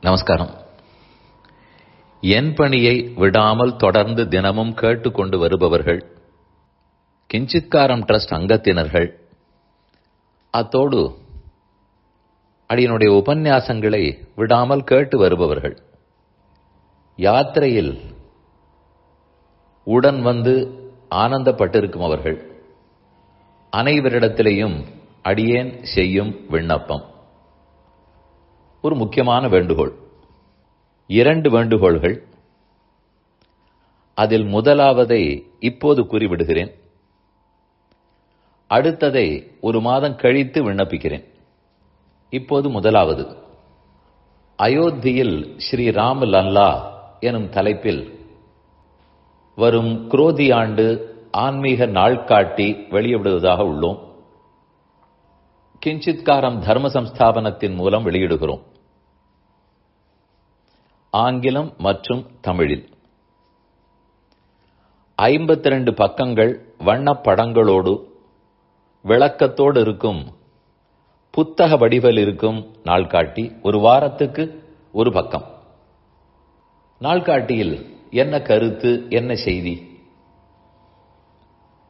நமஸ்காரம். என் பணியை விடாமல் தொடர்ந்து தினமும் கேட்டுக்கொண்டு வருபவர்கள் கிஞ்சித்காரம் ட்ரஸ்ட் அங்கத்தினர்கள் அத்தோடு அடியனுடைய உபன்யாசங்களை விடாமல் கேட்டு வருபவர்கள். யாத்திரையில் உடன் வந்து ஆனந்தப்பட்டிருக்கும் அவர்கள். அனைவரிடத்திலேயும் அடியேன் செய்யும் விண்ணப்பம். ஒரு முக்கியமான வேண்டுகோள். இரண்டு வேண்டுகோள்கள். அதில் முதலாவதை இப்போது கூறிவிடுகிறேன். அடுத்ததை ஒரு மாதம் கழித்து விண்ணப்பிக்கிறேன். இப்போது முதலாவது. அயோத்தியில் ஸ்ரீ ராம லல்லா எனும் தலைப்பில் வரும் குரோதி ஆண்டு ஆன்மீக நாள்காட்டி வெளியிடுவதாக உள்ளோம். கிஞ்சித்காரம் தர்ம சம்ஸ்தாபனத்தின் மூலம் வெளியிடுகிறோம். ஆங்கிலம் மற்றும் தமிழில். ஐம்பத்தி ரெண்டு பக்கங்கள் வண்ணப்படங்களோடு விளக்கத்தோடு இருக்கும் புத்தக வடிவில் இருக்கும் நாள்காட்டி ஒரு வாரத்துக்கு ஒரு பக்கம். நாள்காட்டியில் என்ன கருத்து என்ன செய்தி?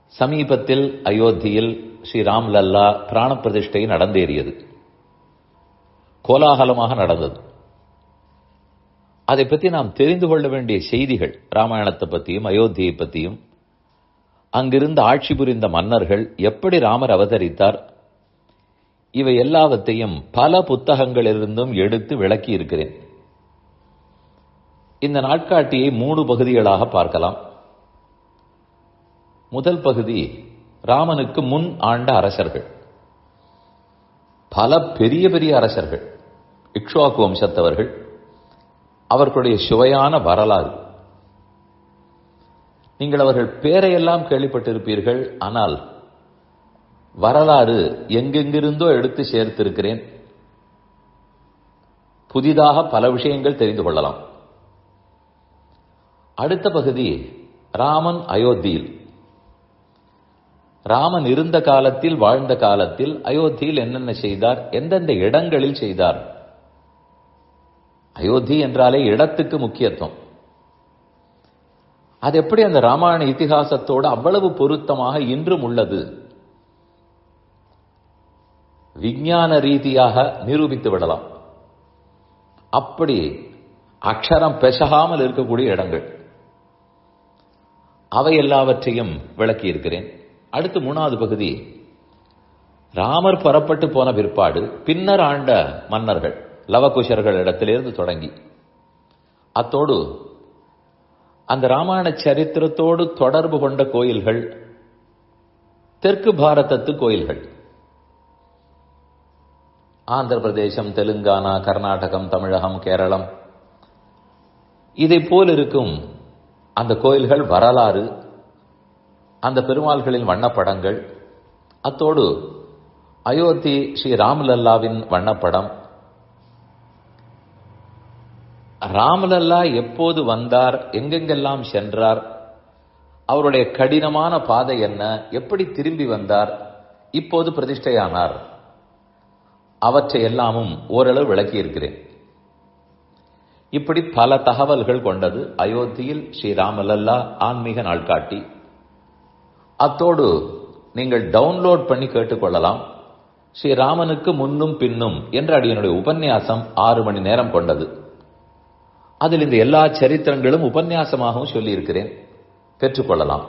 சமீபத்தில் அயோத்தியில் ஸ்ரீ ராம்லல்லா பிராண பிரதிஷ்டை நடந்தேறியது. கோலாகலமாக நடந்தது. அதை பற்றி நாம் தெரிந்து கொள்ள வேண்டிய செய்திகள் ராமாயணத்தை பற்றியும் அயோத்தியை பற்றியும் அங்கிருந்து ஆட்சி புரிந்த மன்னர்கள் எப்படி ராமர் அவதரித்தார்? இவை எல்லாவற்றையும் பல புத்தகங்களிலிருந்தும் எடுத்து விளக்கி இருக்கிறேன் இந்த நாட்காட்டியை மூணு பகுதிகளாக பார்க்கலாம். முதல் பகுதி ராமனுக்கு முன் ஆண்ட அரசர்கள். பல பெரிய பெரிய அரசர்கள் இக்ஷுவாக்கு வம்சத்தவர்கள். அவர்களுடைய சுவையான வரலாறு. நீங்கள் அவர்கள் பேரையெல்லாம் கேள்விப்பட்டிருப்பீர்கள் ஆனால் வரலாறு எங்கெங்கிருந்தோ எடுத்து சேர்த்திருக்கிறேன். புதிதாக பல விஷயங்கள் தெரிந்து கொள்ளலாம். அடுத்த பகுதி ராமன் அயோத்தியில். ராமன் இருந்த காலத்தில் வாழ்ந்த காலத்தில் அயோத்தியில் என்னென்ன செய்தார் எந்தெந்த இடங்களில் செய்தார் அயோத்தி என்றாலே இடத்துக்கு முக்கியத்துவம். அது எப்படி அந்த ராமாயண இத்திகாசத்தோடு அவ்வளவு பொருத்தமாக இன்றும் உள்ளது? விஞ்ஞான ரீதியாக நிரூபித்து விடலாம். அப்படி அக்ஷரம் பெசகாமல் இருக்கக்கூடிய இடங்கள். அவை எல்லாவற்றையும் விளக்கி இருக்கிறேன். அடுத்து மூணாவது பகுதி. ராமர் புறப்பட்டு போன பிற்பாடு பின்னர் ஆண்ட மன்னர்கள். லவகுஷர்கள் இடத்திலிருந்து தொடங்கி. அத்தோடு அந்த ராமாயண சரித்திரத்தோடு தொடர்பு கொண்ட கோயில்கள் தெற்கு பாரதத்து கோயில்கள். ஆந்திர பிரதேசம் தெலுங்கானா கர்நாடகம் தமிழகம் கேரளம். இதை போல் இருக்கும் அந்த கோயில்கள் வரலாறு அந்த பெருமாள்களின் வண்ணப்படங்கள் அத்தோடு அயோத்தி ஸ்ரீ ராமலல்லாவின் வண்ணப்படம் ராமலல்லா எப்போது வந்தார் எங்கெங்கெல்லாம் சென்றார் அவருடைய கடினமான பாதை என்ன எப்படி திரும்பி வந்தார் இப்போது பிரதிஷ்டையானார். அவற்றை எல்லாமும் ஓரளவு விளக்கியிருக்கிறேன். இப்படி பல தகவல்கள் கொண்டது அயோத்தியில் ஸ்ரீ ராமலல்லா ஆன்மீக நாள்காட்டி. அத்தோடு நீங்கள் டவுன்லோட் பண்ணி கேட்டுக்கொள்ளலாம். ஸ்ரீராமனுக்கு முன்னும் பின்னும் என்ற அடியனுடைய உபன்யாசம் ஆறு மணி நேரம் கொண்டது. அதில் இந்த எல்லா சரித்திரங்களும் உபன்யாசமாகவும் சொல்லியிருக்கிறேன். பெற்றுக்கொள்ளலாம்.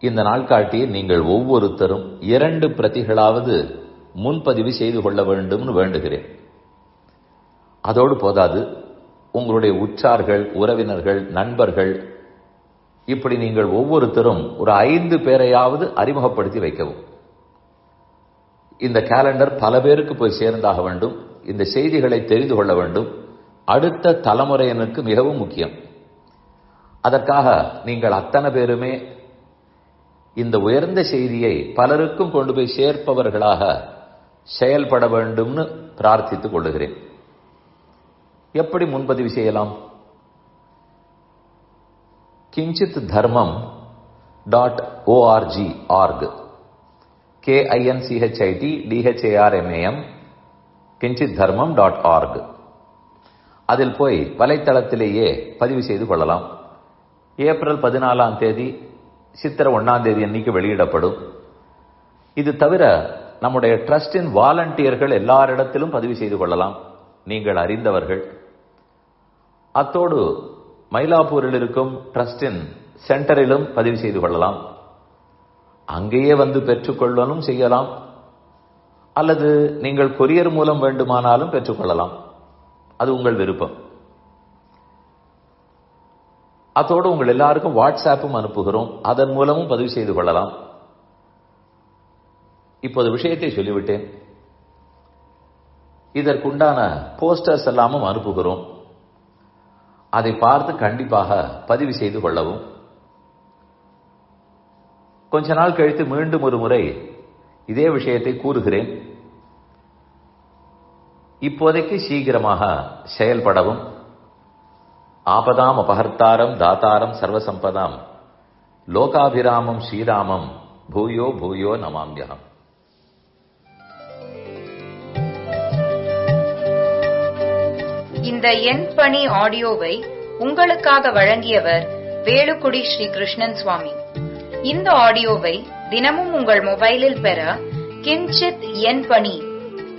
இந்த நாள்காட்டியை நீங்கள் ஒவ்வொருத்தரும் இரண்டு பிரதிகளாவது முன்பதிவு செய்து கொள்ள வேண்டும்னு வேண்டுகிறேன். அதோடு போதாது உங்களுடைய உற்றார்கள் உறவினர்கள் நண்பர்கள் இப்படி நீங்கள் ஒவ்வொருத்தரும் ஒரு ஐந்து பேரையாவது அறிமுகப்படுத்தி வைக்கவும். இந்த கேலண்டர் பல பேருக்கு போய் சேர்ந்தாக வேண்டும். இந்த செய்திகளை தெரிந்து கொள்ள வேண்டும். அடுத்த தலைமுறையினருக்கு மிகவும் முக்கியம். அதற்காக நீங்கள் அத்தனை பேருமே இந்த உயர்ந்த செய்தியை பலருக்கும் கொண்டு போய் சேர்ப்பவர்களாக செயல்பட வேண்டும்னு பிரார்த்தித்துக் கொள்ளுகிறேன். எப்படி முன்பதிவு செய்யலாம்? Kinchit Dharmam dot ORG org. KINCHIT DHARMAM Kinchit Dharmam dot org. அதில் போய் வலைத்தளத்திலேயே பதிவு செய்து கொள்ளலாம். ஏப்ரல் பதினாலாம் தேதி சித்திரை ஒன்றாம் தேதி அன்னைக்கு வெளியிடப்படும். இது தவிர நம்முடைய ட்ரஸ்டின் வாலண்டியர்கள் எல்லாரிடத்திலும் பதிவு செய்து கொள்ளலாம். நீங்கள் அறிந்தவர்கள். அத்தோடு மயிலாப்பூரில் இருக்கும் ட்ரஸ்டின் சென்டரிலும் பதிவு செய்து கொள்ளலாம். அங்கேயே வந்து பெற்றுக்கொள்ளணும் செய்யலாம். அல்லது நீங்கள் கொரியர் மூலம் வேண்டுமானாலும் பெற்றுக்கொள்ளலாம். அது உங்கள் விருப்பம். அதோடு உங்கள் எல்லாருக்கும் வாட்ஸ்ஆப்பும் அனுப்புகிறோம். அதன் மூலமும் பதிவு செய்து கொள்ளலாம். இப்போது விஷயத்தை சொல்லிவிட்டேன். இதற்குண்டான போஸ்டர்ஸ் எல்லாமும் அனுப்புகிறோம். அதை பார்த்து கண்டிப்பாக பதிவு செய்து கொள்ளவும். கொஞ்ச நாள் கழித்து மீண்டும் ஒரு முறை இதே விஷயத்தை கூறுகிறேன். இப்போதைக்கு சீக்கிரமாக செயல்படவும். ஆபதாம் அபகர்த்தாரம் தாத்தாரம் சர்வசம்பதாம். லோகாபிராமம் ஸ்ரீராமம் பூயோ பூயோ நமாம்யம் இந்த எண் பணி ஆடியோவை உங்களுக்காக வழங்கியவர் வேலுக்குடி ஸ்ரீ கிருஷ்ணன் சுவாமி. இந்த ஆடியோவை தினமும் உங்கள் மொபைலில் பெற கிஞ்சித் எண் பணி